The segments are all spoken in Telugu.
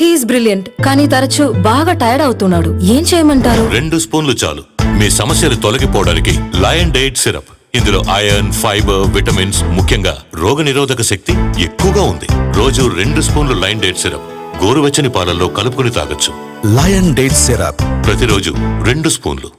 హీఈస్ బ్రిలియంట్ కానీ తరచూ బాగా టైర్డ్ అవుతున్నాడు. ఏం చేయమంటారు? రెండు స్పూన్లు చాలు. మీ సమస్యలు తొలగిపోవడానికి లయన్ డైట్ సిరప్ ఇందులో ఐరన్ ఫైబర్ విటమిన్స్ ముఖ్యంగా రోగనిరోధక శక్తి ఎక్కువగా ఉంది. రోజు రెండు స్పూన్లు లయన్ డైట్ సిరప్ గోరువెచ్చని పాలల్లో కలుపుకుని తాగొచ్చు. లయన్ డేట్ సిరప్ ప్రతిరోజు రెండు స్పూన్లు.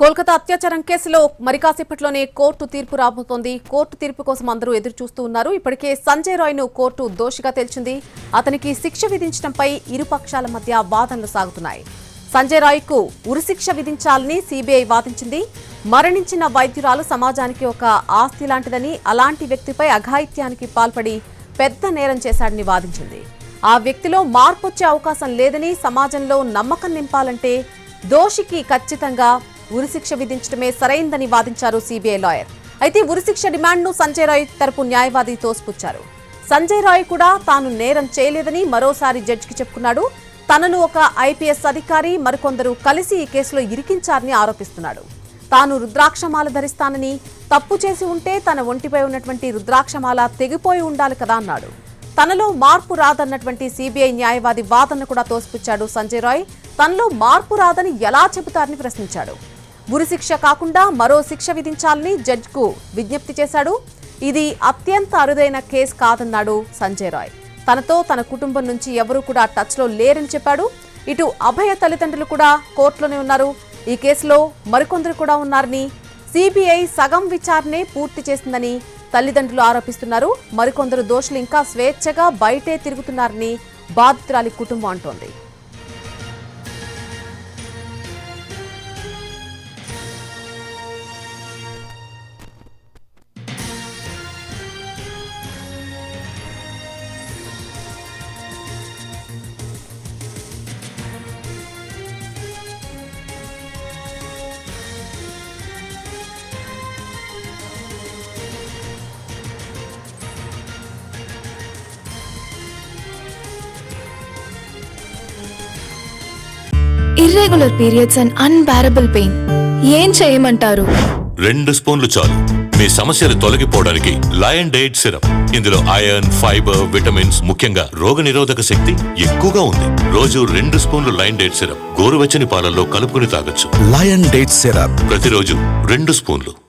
కోల్కతా అత్యాచారం కేసులో మరి కాసేపట్లోనే కోర్టు తీర్పు రాబోతోంది. కోర్టు తీర్పు కోసం అందరూ ఎదురు చూస్తూ ఉన్నారు. ఇప్పటికే సంజయ్ రాయ్ను కోర్టు దోషిగా తేల్చింది. అతనికి శిక్ష విధించడంపై ఇరు పక్షాల మధ్య వాదనలు సాగుతున్నాయి. సంజయ్ రాయ్కు ఉరిశిక్ష విధించాలని సిబిఐ వాదించింది. మరణించిన వైద్యురాలు సమాజానికి ఒక ఆస్తి లాంటిదని అలాంటి వ్యక్తిపై అఘాయిత్యానికి పాల్పడి పెద్ద నేరం చేశాడని వాదించింది. ఆ వ్యక్తిలో మార్పు వచ్చే అవకాశం లేదని సమాజంలో నమ్మకం నింపాలంటే దోషికి ఖచ్చితంగా ఉరిశిక్ష విధించడమే సరైందని వాదించారు సీబీఐ లాయర్. అయితే ఉరిశిక్ష డిమాండ్ను సంజయ్ రాయ్ తరపు న్యాయవాది తోసిపుచ్చారు సంజయ్ రాయ్ కూడా తాను నేరం చేయలేదని మరోసారి జడ్జికి చెప్పుకున్నాడు. తనను ఒక ఐపీఎస్ అధికారి మరికొందరు కలిసి ఈ కేసులో ఇరికించారని ఆరోపిస్తున్నాడు. తాను రుద్రాక్షమాల ధరిస్తానని తప్పు చేసి ఉంటే తన ఒంటిపై ఉన్నటువంటి రుద్రాక్షమాల తెగిపోయి ఉండాలి కదా అన్నాడు. తనలో మార్పు రాదన్నటువంటి సిబిఐ న్యాయవాది వాదనను కూడా తోసిపుచ్చాడు సంజయ్ రాయ్. తనలో మార్పు రాదని ఎలా చెబుతారని ప్రశ్నించాడు. ఉరిశిక్ష కాకుండా మరో శిక్ష విధించాలని జడ్జ్కు విజ్ఞప్తి చేశాడు. ఇది అత్యంత అరుదైన కేసు కాదన్నాడు సంజయ్ రాయ్. తనతో తన కుటుంబం నుంచి ఎవరూ కూడా టచ్లో లేరని చెప్పాడు. ఇటు అభయ తల్లిదండ్రులు కూడా కోర్టులోనే ఉన్నారు. ఈ కేసులో మరికొందరు కూడా ఉన్నారని సిబిఐ సగం విచారణే పూర్తి చేసిందని తల్లిదండ్రులు ఆరోపిస్తున్నారు. మరికొందరు దోషులు ఇంకా స్వేచ్ఛగా బయటే తిరుగుతున్నారని బాధితురాలి కుటుంబం అంటోంది. Irregular periods and unbearable pain ఏం చేయమంటారు? రెండు స్పూన్లు చాలు. మీ సమస్యలు తొలగిపోవడానికి లయన్ డైట్ సిరప్ ఇందులో ఐరన్ ఫైబర్ విటమిన్స్ ముఖ్యంగా రోగనిరోధక శక్తి ఎక్కువగా ఉంది. రోజు రెండు స్పూన్లు లయన్ డైట్ సిరప్ గోరువెచ్చని పాలల్లో కలుపుకుని తాగొచ్చు. లయన్ డేట్ సిరప్ ప్రతిరోజు రెండు స్పూన్లు.